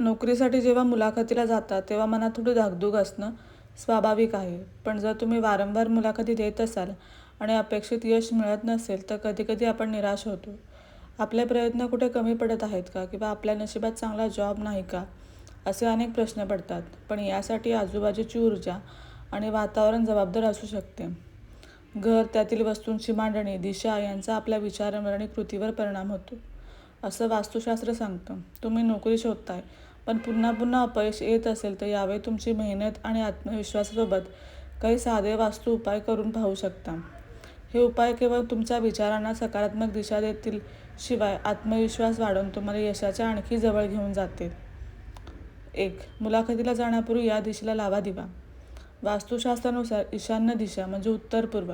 नोकरीसाठी जेव्हा मुलाखतीला जाता तेव्हा मनात थोडी धाकधूक असणं स्वाभाविक आहे. पण जर तुम्ही वारंवार मुलाखती देत असाल आणि अपेक्षित यश मिळत नसेल तर कधीकधी आपण निराश होतो. आपले प्रयत्न कुठे कमी पडत आहेत का? किंवा आपल्या नशिबात चांगला जॉब नाही का? असे अनेक प्रश्न पडतात. पण यासाठी आजूबाजूची ऊर्जा आणि वातावरण जबाबदार असू शकते. घर त्यातील वस्तूंची मांडणी दिशा यांचा आपल्या विचारांवर आणि कृतीवर परिणाम होतो. असं वास्तुशास्त्र सांगतं. तुम्ही नोकरी शोधताय पण पुन्हा पुन्हा अपयश येत असेल तर यावेळी तुमची मेहनत आणि आत्मविश्वासासोबत काही साधे वास्तू उपाय करून पाहू शकता. हे उपाय केवळ तुमच्या विचारांना सकारात्मक दिशा देतील शिवाय आत्मविश्वास वाढवून तुम्हाला यशाच्या आणखी जवळ घेऊन जातील एक मुलाखतीला जाण्यापूर्वी या दिशेला लावा दिवा. वास्तुशास्त्रानुसार ईशान्य दिशा म्हणजे उत्तर पूर्व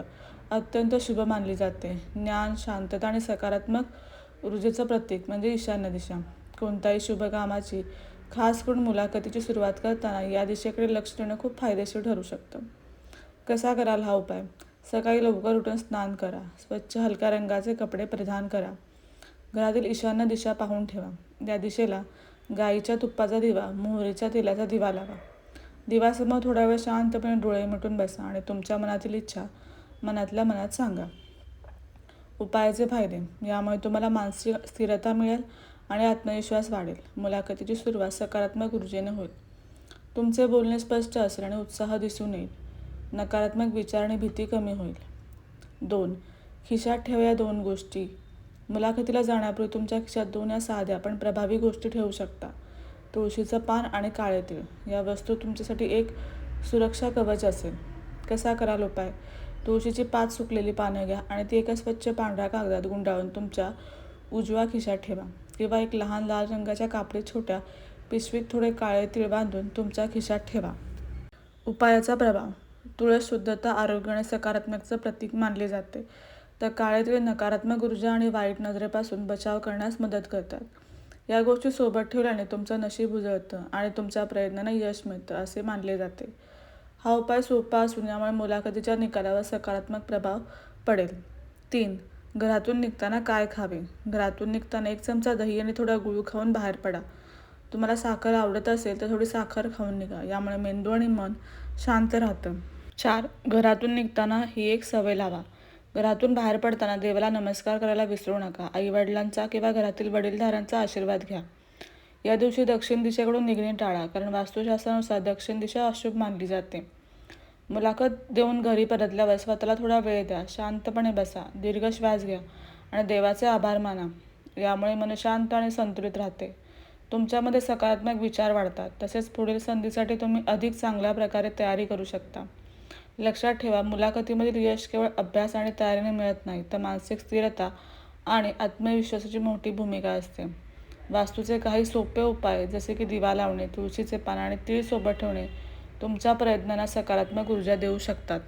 अत्यंत शुभ मानली जाते. ज्ञान शांतता आणि सकारात्मक ऊर्जेचं प्रतीक म्हणजे ईशान्य दिशा. कोणत्याही शुभ कामाची खास करून मुलाखतीची सुरुवात करताना या दिशेकडे लक्ष देणं खूप फायदेशीर ठरू शकतं. कसा कराल हा उपाय? सकाळी लवकर उठून स्नान करा. स्वच्छ हलक्या रंगाचे कपडे परिधान करा. घरातील ईशान्य दिशा पाहून ठेवा. या दिशेला गाईच्या तुप्पाचा दिवा मोहरीच्या तेलाचा दिवा लावा. दिवासमोर थोडा वेळ शांतपणे डोळे मिटून बसा आणि तुमच्या मनातील इच्छा मनातल्या मनात सांगा. उपायाचे फायदे. यामुळे तुम्हाला मानसिक स्थिरता मिळेल आणि आत्मविश्वास वाढेल. मुलाखतीची सुरुवात सकारात्मक ऊर्जेने होईल. तुमचे बोलणे स्पष्ट असेल आणि उत्साह दिसून येईल. नकारात्मक विचार आणि भीती कमी होईल. दोन खिशात ठेवा या दोन गोष्टी. मुलाखतीला जाण्यापूर्वी तुमच्या खिशात दोन या साध्या पण प्रभावी गोष्टी ठेवू शकता. तुळशीचं पान आणि काळे तीळ. या वस्तू तुमच्यासाठी एक सुरक्षा कवच असेल. कसा कराल उपाय? तुळशीची पाच सुकलेली पानं घ्या आणि ती एका स्वच्छ पांढऱ्या कागदात गुंडाळून तुमच्या उजव्या खिशात ठेवा. किंवा एक लहान लाल रंगाच्या कापडी छोट्या पिशवीत थोडे काळे तीळ बांधून तुमच्या खिशात ठेवा. उपायाचा प्रभाव. तुळस शुद्धता आरोग्य आणि सकारात्मकचं प्रतीक मानले जाते. तर काळे तीळ नकारात्मक ऊर्जा आणि वाईट नजरेपासून बचाव करण्यास मदत करतात. या गोष्टी सोबत ठेवल्याने तुमचं नशीब उजळतं आणि तुमच्या प्रयत्नांना यश मिळतं असे मानले जाते. हा उपाय सोपा असून यामुळे मुलाखतीच्या निकालावर सकारात्मक प्रभाव पडेल. तीन घरातून निघताना काय खावे? घरातून निघताना एक चमचा दही आणि थोडा गुळ खाऊन बाहेर पडा. तुम्हाला साखर आवडत असेल तर थोडी साखर खाऊन निघा. यामुळे मेंदू आणि मन शांत राहतं. चार घरातून निघताना ही एक सवय लावा. घरातून बाहेर पडताना देवाला नमस्कार करायला विसरू नका. आईवडिलांचा किंवा घरातील वडीलधारांचा आशीर्वाद घ्या. या दिवशी दक्षिण दिशेकडून निघणे टाळा कारण वास्तुशास्त्रानुसार दक्षिण दिशा अशुभ मानली जाते. मुलाखत देऊन घरी परतल्यावर स्वतःला थोडा वेळ द्या. शांतपणे बसा. दीर्घ श्वास घ्या आणि देवाचे आभार माना. यामुळे मन शांत आणि संतुलित राहते. तुमच्यामध्ये सकारात्मक विचार वाढतात. तसेच पुढील संधीसाठी तुम्ही अधिक चांगल्या प्रकारे तयारी करू शकता. लक्षात ठेवा मुलाखतीमधील यश केवळ अभ्यास आणि तयारीने मिळत नाही तर मानसिक स्थिरता आणि आत्मविश्वासाची मोठी भूमिका असते. वास्तूचे काही सोपे उपाय जसे की दिवा लावणे तुळशीचे पान आणि तीळ सोबत ठेवणे तुमच्या प्रयत्नांना सकारात्मक ऊर्जा देऊ शकतात.